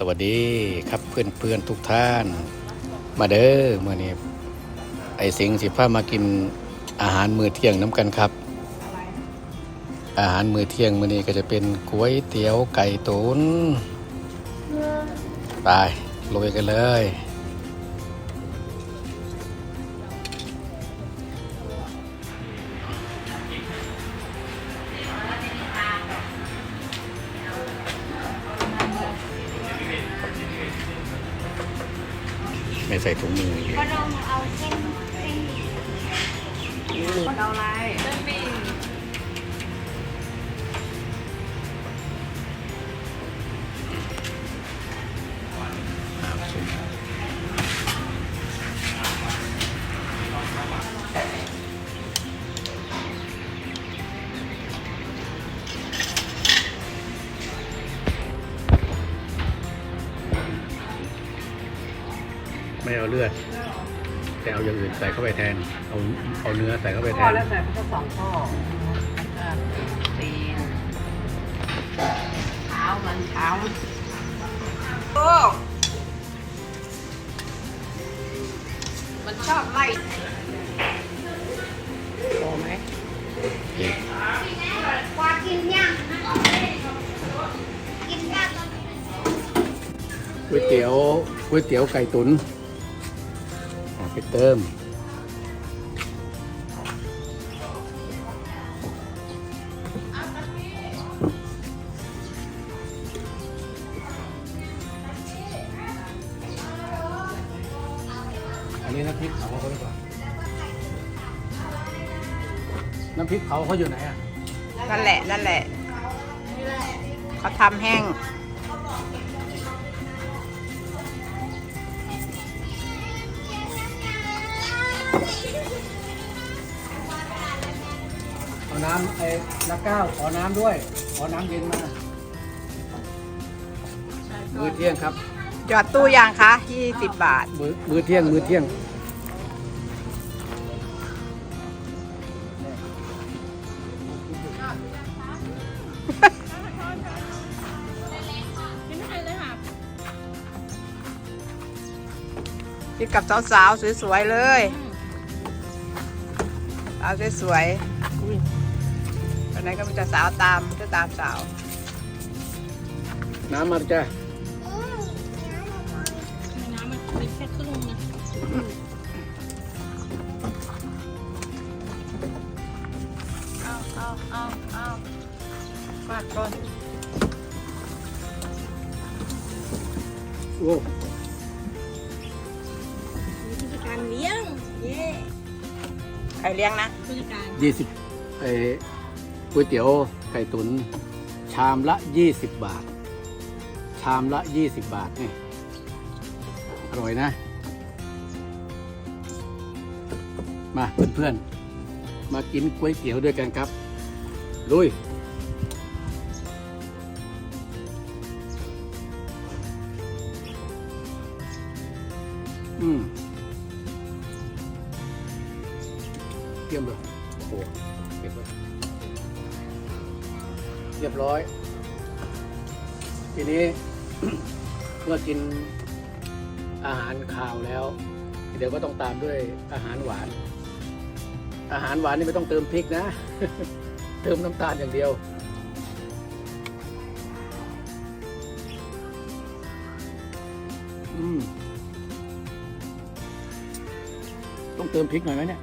สวัสดีครับเพื่อนเพื่อนทุกท่าน มาเด้อเมื่อนี้ไอสิงสิพามากินอาหารมื้อเที่ยงน้ำกันครับ อาหารมื้อเที่ยงมื้อนี้ก็จะเป็นก๋วยเตี๋ยวไก่ตุ๋นไปลุยกันเลย ไม่ใส่ถุงมืออีกก็ลองเอาเส้นเส้นเอาอะไรเส้นห ไม่เอาเลือด แต่เอาอย่างอื่นใส่เข้าไปแทน เอาเอาเนื้อใส่เข้าไปแทพ่อน แล้วแต่ก็สองพ่อตีนเท้ามันเท้าโอ้มันชอบไล่โอไหมอีกกว่ากินยังกินได้ตอน ก๋วยเตี๋ยวก๋วยเตี๋ยวไก่ตุ๋นอะไป เติม อันนี้น้ำพริกเผาเขาดีกว่าน้ำพริกเผาเขาอยู่ไหนอะ นั่นแหละ นั่นแหละ เขาทำแห้ง เอาน้ำไอ้ละเก้าขอน้ำด้วย ขอน้ำเย็นมามื้อเที่ยงครับ หยอดตู้ยางคะ20 บาท มื้อมื้อเที่ยง มื้อเที่ยง กินกับสาวๆสวยๆเลย สาวสวยๆวันนั้นก็มีแต่สาวตามก็ตามสาว น้ำมาจ้ะน้ำมันเป็นแค่ครึ่งนะเอาเอาเอาเอาฟาดก่อนโอ้ผู้จัดการเลี้ยง เย่ ใครเลี้ยงนะผู้จัดการยี่สิบไอ้ก๋วยเตี๋ยวไก่ตุ๋นชามละยี่สิบบาท ชามละยี่สิบบาทนี่อร่อยนะ มาเพื่อนๆ มากินก๋วยเตี๋ยวด้วยกันครับลุยอืม เยี่ยมเลยโอ้โหเก็บไว้เรียบร้อย ทีนี้ เมื่อกินอาหารคาวแล้ว เดี๋ยวก็ต้องตามด้วยอาหารหวาน อาหารหวานนี่ไม่ต้องเติมพริกนะ เติมน้ำตาลอย่างเดียวอืมต้องเติมพริกหน่อยไหมเนี่ย